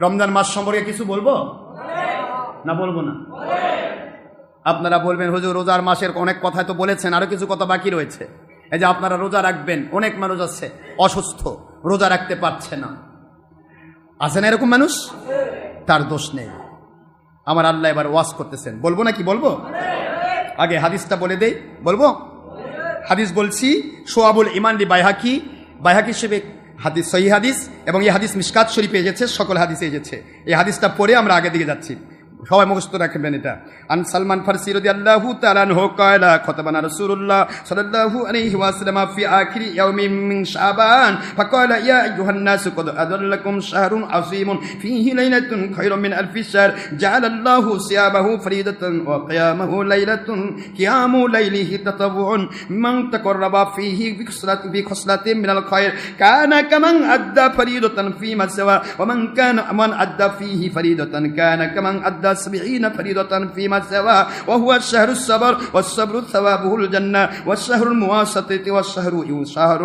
রমজান মাস সম্পর্কে কিছু বলব? না বলব না? আপনারা বলবেন হুজুর রোজার মাসের অনেক কথা তো বলেছেন আরও কিছু কথা বাকি রয়েছে। এই যে আপনারা রোজা রাখবেন অনেক মানুষ আছে অসুস্থ রোজা রাখতে পারছে না। আছে না এরকম মানুষ? তার দোষ নেই। আমার আল্লাহ এবার ওয়াশ করতেছেন। বলব নাকি বলব? আগে হাদিসটা বলে দেই। বলব? হাদিস বলছি সোয়াবুল ইমানলি বাইহাকি। বাইহাকি হিসেবে হাদিস সহি হাদিস এবং এই হাদিস মিসকাত শরীফে এসেছে, সকল হাদিসে এসেছে। এই হাদিসটা পরে আমরা আগে দিকে যাচ্ছি। সবাই মুখস্থ রাখবেন এটা আন সালমান ফারসি রদি আল্লাহ তালান হো কয়লা খতবানা রসুল্লাহ সাল্লাল্লাহু আলাইহি ওয়াসাল্লাম ফি আখিরি ইয়াউমি মিন শাবান ফাকালা ইয়া আইয়ুহান নাস কদ আদাল্লাকুম শাহরুন আসীমুন ফীহি লাইলাতুন খায়রুম মিন আলফি শাহর জাআলাল্লাহু সিয়াবাহু ফরিদাতান ওয়া কিয়ামাহু লাইলাতুন কিয়ামু লাইলিহি তাতাবুন মান তাকাররাবা ফীহি বিখসলাত বিখসলাতি মিন আল খায়র কানা কামান আদ্দা ফরিদাতান ফীমা সাওয়া ওয়া মান কানা মান আদ্দা ফীহি ফরিদাতান কানা কামান আদ্দা سبعين فريدة فيما سوى وهو الشهر الصبر والصبر ثوابه الجنة والشهر المواسطة والشهر شهر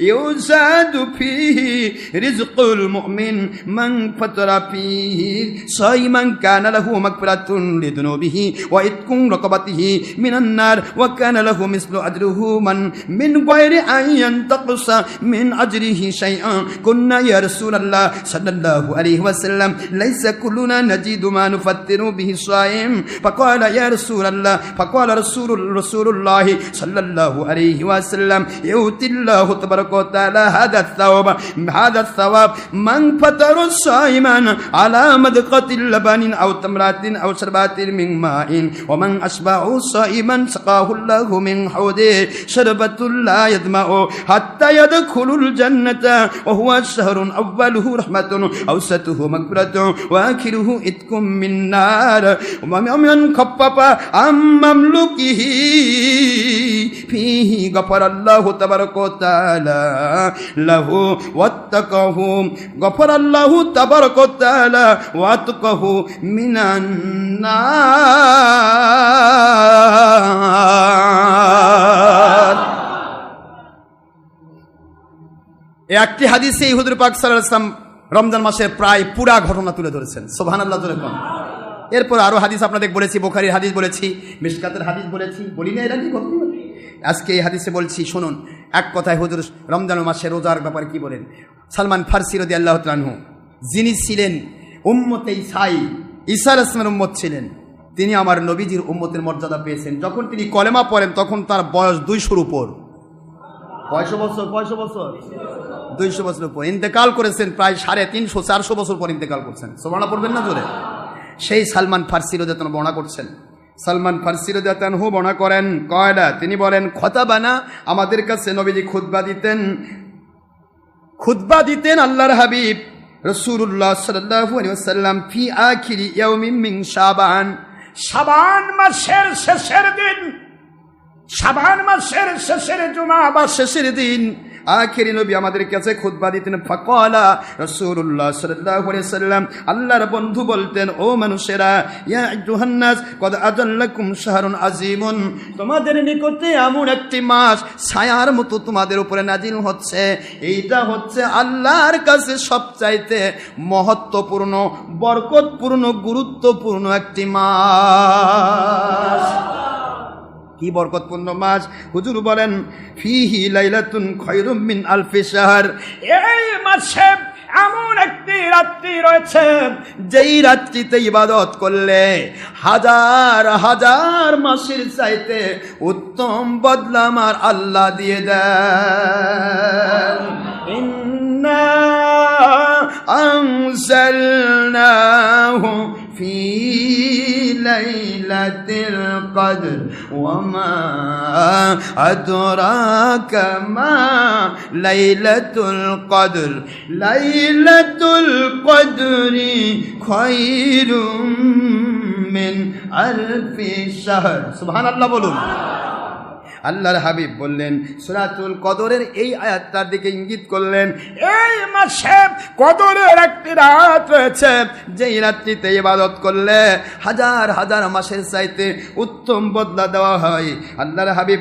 يزاد فيه رزق المؤمن من فطر فيه. صائما كان له مغفرة لذنوبه وإتق رقبته من النار وكان له مثل أجره من من غير أن ينتقص من أجره شيئا. كنا يا رسول الله صلى الله عليه وسلم ليس كلنا نجد ما نفطر به الصائم فقال يا رسول الله فقال رسول رسول الله صلى الله عليه وسلم يؤتي الله تبارك وتعالى هذا الثواب هذا الثواب من فطر صائما على مدقة اللبن أو تمرات أو شربات من ماء ومن أشبع صائما سقاه الله من حوضه شربة لا يظمأ حتى يدخل الجنة وهو شهر أوله رحمة أوسطه مغفرة وآخره إتق من نار ومن خفف عن مملوكه فيه غفر الله تبارك وتعالى له واتقه غفر الله تبارك وتعالى واتقه من النار এই একটি হাদিসে ইহুদুর পাক সাল্লাল্লাহু আলাইহি ওয়াসাল্লাম রমজান মাসের প্রায় পুরা ঘটনা তুলে ধরেছেন সুবহানাল্লাহ জোরে কোন এরপর আরও হাদিস আপনাদের বলেছি, বোখারির হাদিস বলেছি মিশকাতের হাদিস বলেছি, বলি না এরা কি আজকে এই হাদিসে বলছি, শুনুন, এক কথায় হুজুর, রমজান মাসে রোজার ব্যাপারে কি বলেন? সালমান ফারসি রদি আল্লাহ তানহু যিনি ছিলেন উম্মতে ইসাই ঈসা আসলামের উম্মত ছিলেন, তিনি আমার নবীজির উম্মতের মর্যাদা পেয়েছেন। যখন তিনি কলেমা পড়েন, তখন তার বয়স দুইশোর উপর। কয়শো বছর কয়শো বছর? দুইশো বছর উপর। ইন্তেকাল করেছেন প্রায় সাড়ে তিনশো, চারশো বছর পর ইন্তেকাল করছেন। সোমানা পড়বেন না জোরে? সেই সালমান ফার্সি রোজাতন বর্ণনা করছেন। সালমান ফার্সি রোজাতন হু বর্ণনা করেন কয়ডা তিনি বলেন, খতাবানা আমাদের কাছে নবীজি খুতবা দিতেন। খুতবা দিতেন আল্লাহর হাবিব রসুল্লাহ সাল্লাল্লাহু আলাইহি ফি আখিরি ইয়াউমিন মিন শাবান। শাবান মাসের শেষের দিন, শাবান মাসের শেষের জুমা বা শেষের দিন আখেরি নবী আমাদের কাছে খুতবা দিতেন। ফাকালা রাসূলুল্লাহ সাল্লাল্লাহু আলাইহি সাল্লাম, আল্লাহর বন্ধু বলতেন, ও মানুষেরা, ইয়া আইয়ুহান্নাস, কদ আযাল্লাকুম শাহরুন আজিমুন তোমাদের নিকটে এমন একটি মাস ছায়ার মতো তোমাদের উপরে নাজিল হচ্ছে। এইটা হচ্ছে আল্লাহর কাছে সবচাইতে মহত্বপূর্ণ, বরকতপূর্ণ, গুরুত্বপূর্ণ একটি মাস। কি বরকতপূর্ণ মাস হুজুর বলেন ফিহি লাইলাতুন খয়রুম মিন আলফি শাহর এই মাসে এমন একটি রাত্রি রয়েছে যেই রাত্রিতে ইবাদত করলে হাজার হাজার মাসের চাইতে উত্তম বদলা আমার আল্লাহ দিয়ে দেন ইন্না أنزلناه في ليلة القدر وما أدراك ما ليلة القدر ليلة القدر خير من ألف شهر سبحان الله بولون আল্লাহর হাবিব বললেন সুরাতুল কদরের এই আয়াতটার দিকে ইঙ্গিত করলেন এই মাসে কদরের একটি রাত রয়েছে। যেই রাত্রিতে ইবাদত করলে হাজার হাজার মাসের চাইতে উত্তম বদলা দেওয়া হয়। আল্লাহর হাবিব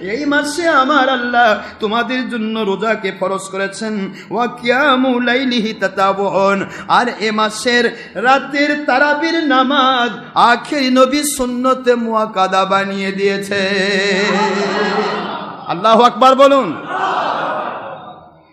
এই মাসে আমার আল্লাহ তোমাদের জন্য রোজাকে ফরজ করেছেন। ওয়া কিয়ামু লাইলিহি তাতাবুন আর এ মাসের রাতের তারাবির নামাজ আখেরি নবী সুন্নতে মুয়াক্কাদা বানিয়ে দিয়েছে। আল্লাহ আকবার বলুন।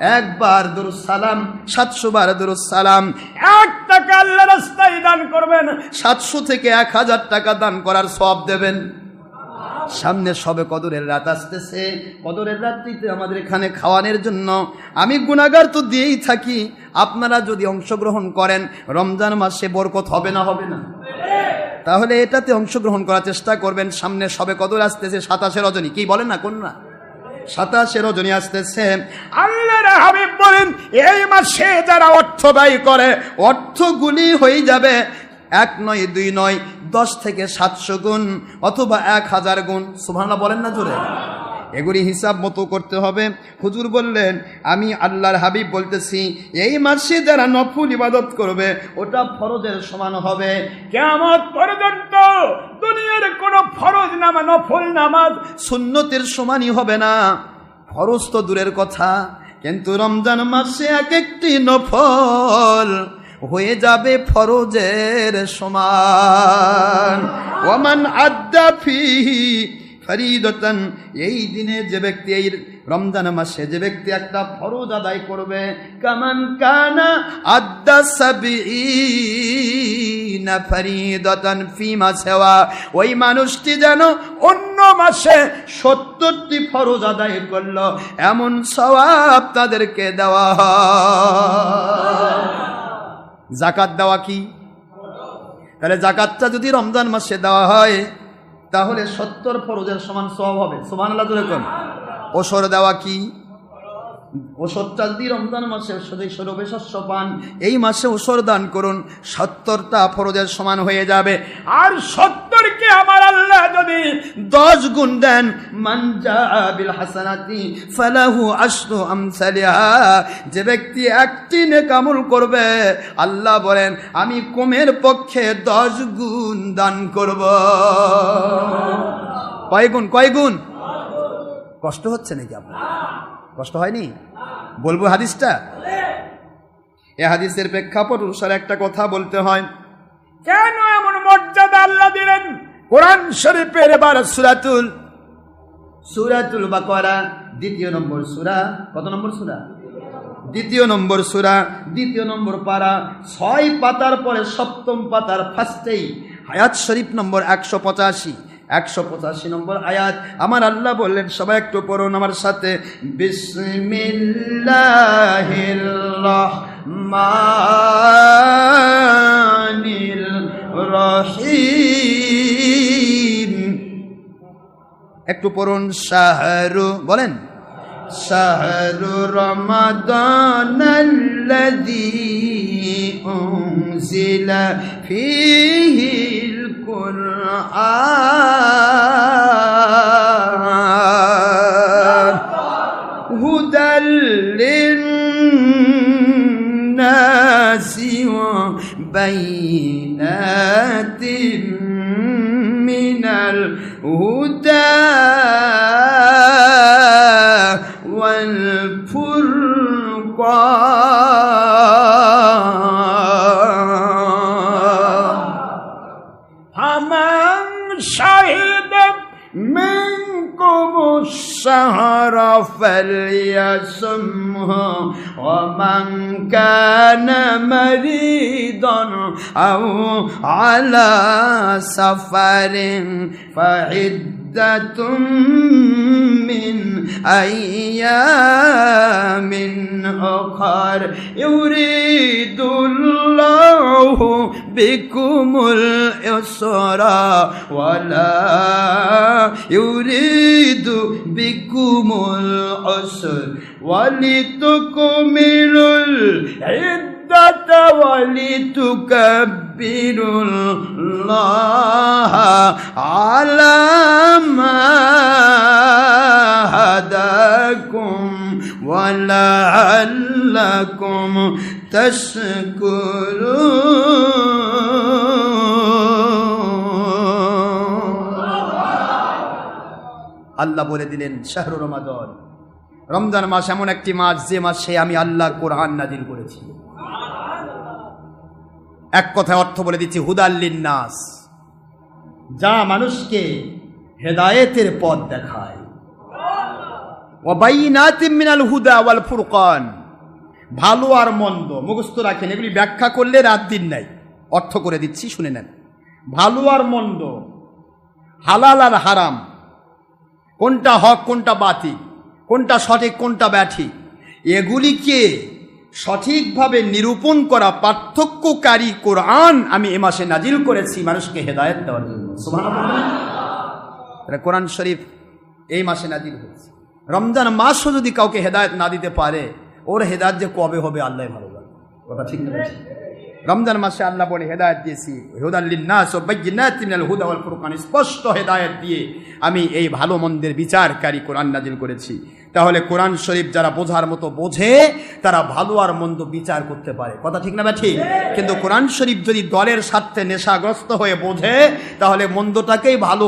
একবার দুরুস সালাম সাতশো বার দুরুস সালাম। এক টাকা আল্লাহ রাস্তায় দান করবেন। সাতশো থেকে এক হাজার টাকা দান করার সব দেবেন। সামনে সবে কদরের রাত আসতেছে। কদরের রাত্রিতে আমাদের এখানে খাওয়ানোর জন্য আমি গুণাগার তো দিয়েই থাকি। আপনারা যদি অংশগ্রহণ করেন রমজান মাসে বরকত হবে না হবে না? তাহলে এটাতে অংশগ্রহণ করার চেষ্টা করবেন। সামনে সবে কদর আসতেছে সাতাশে রজনী। কি বলেন না কন্যা সাতাশে রজনী আসতেছে। আল্লাহ হাবিব বলেন, এই মাসে যারা অর্থ ব্যয় করে, অর্থগুলি হয়ে যাবে এক নয়, দুই নয়, দশ থেকে সাতশো গুণ অথবা এক হাজার গুণ। সুভানা বলেন না জোরে। এগুলি হিসাব মতো করতে হবে। হুজুর বললেন, আমি আল্লাহর হাবিব বলতেছি, এই মাসে যারা নফুল ইবাদত করবে, ওটা ফরজের সমান হবে। কেমন পর্যন্ত দুনিয়ার কোন ফরজ নামা, নফল নামাজ সুন্নতের সমানই হবে না। ফরজ তো দূরের কথা, কিন্তু রমজান মাসে এক একটি নফল হয়ে যাবে ফরজের সমান। ওমান আদ্দা ফিহি ফরিদতন, এই দিনে যে ব্যক্তি, এই রমজান মাসে যে ব্যক্তি একটা ফরজ আদায় করবে, কামান কানা আদ্দা সাবিনা ফরিদতন ফিমা সেওয়া, ওই মানুষটি যেন অন্য মাসে সত্তরটি ফরজ আদায় করল, এমন সওয়াব তাদেরকে দেওয়া জাকাত দেওয়া কি? তাহলে জাকাতটা যদি রমজান মাসে দেওয়া হয় তাহলে সত্তর ফরজের সমান সব হবে। সমান আল্লাহ কোন। ওসর দেওয়া কি? ওষরটা যদি রমজান মাসে সদস্য রবে শস্য পান। এই মাসে ওসর দান করুন, সত্তরটা ফরজের সমান হয়ে যাবে। আর সত্তরকে আমার আল্লাহ যদি দশ গুণ দেন মানজা বিল হাসানাতি ফালাহু আশরু আমসালিহা। যে ব্যক্তি একটি নেকামুল করবে, আল্লাহ বলেন, আমি কমের পক্ষে দশ গুণ দান করব। কয় গুণ কয় গুণ? কষ্ট হচ্ছে নাকি আপনার? কষ্ট হয়নি? বলব হাদিসটা? এ হাদিসের প্রেক্ষাপট অনুসারে একটা কথা বলতে হয়। কেন এমন মর্যাদা আল্লাহ দিলেন? কোরআন শরীফের এবার সুরাতুল সুরাতুল বাকরা দ্বিতীয় নম্বর সুরা। কত নম্বর সুরা? দ্বিতীয় নম্বর সুরা। দ্বিতীয় নম্বর পারা ছয় পাতার পরে সপ্তম পাতার ফার্স্টেই হায়াত শরীফ নম্বর একশো পঁচাশি। একশো পঁচাশি নম্বর আয়াত আমার আল্লাহ বললেন সবাই একটু পড়ুন আমার সাথে বিসমিল্লাহির রহমানির রহিম একটু পড়ুন শাহরু বলেন শাহরু রমাদান الذي أنزل فيه القرآن هدى للناس وبينات من الهدى तुम्हारा فليصمه ومن كان مريضا أو على سفر فعدة من أيام أخر يريد الله بكم اليسر ولا يريد بكم العسر. ولتكملوا العدة ولتكبروا الله على ما هداكم ولعلكم تشكرون. আল্লাহ বলে দিলেন, শাহরু রমাদন। রমজান মাস এমন একটি মাস, যে মাসে আমি আল্লাহ কোরআন নাজিল করেছি। এক কথায় অর্থ বলে দিচ্ছি হুদাল্লিন নাস যা মানুষকে হেদায়েতের পথ দেখায়। হুদা ফুরকান। ভালো আর মন্দ, মুখস্থ রাখেন, এগুলি ব্যাখ্যা করলে রাত দিন নাই। অর্থ করে দিচ্ছি, শুনে নেন। ভালো আর মন্দ, হালাল আর হারাম কোনটা হক, কোনটা বাতি কোনটা সঠিক, কোনটা ব্যাঠি? এগুলিকে সঠিকভাবে নিরূপণ করা পার্থক্যকারী কোরআন আমি এ মাসে নাজিল করেছি, মানুষকে হেদায়েত দেওয়ার জন্য। কোরআন শরীফ এই মাসে নাজিল হয়েছে। রমজান মাসও যদি কাউকে হেদায়েত না দিতে পারে, ওর হেদায়েত যে কবে হবে আল্লাহ ভালো কথা ঠিক না? রমজান মাসে আল্লাহ বলে হেদায়ত দিয়েছি। হুদাল্লিন্নাস ও বাইয়িনাতিন হুদা ওয়াল ফুরকান। স্পষ্ট হেদায়ত দিয়ে আমি এই ভালো মন্দের বিচারকারী কোরআন নাজিল করেছি। তাহলে কোরআন শরীফ যারা বোঝার মতো বোঝে, তারা ভালো আর মন্দ বিচার করতে পারে। কথা ঠিক না ঠিক কিন্তু কোরআন শরীফ যদি দলের স্বার্থে নেশাগ্রস্ত হয়ে বোঝে, তাহলে মন্দটাকেই ভালো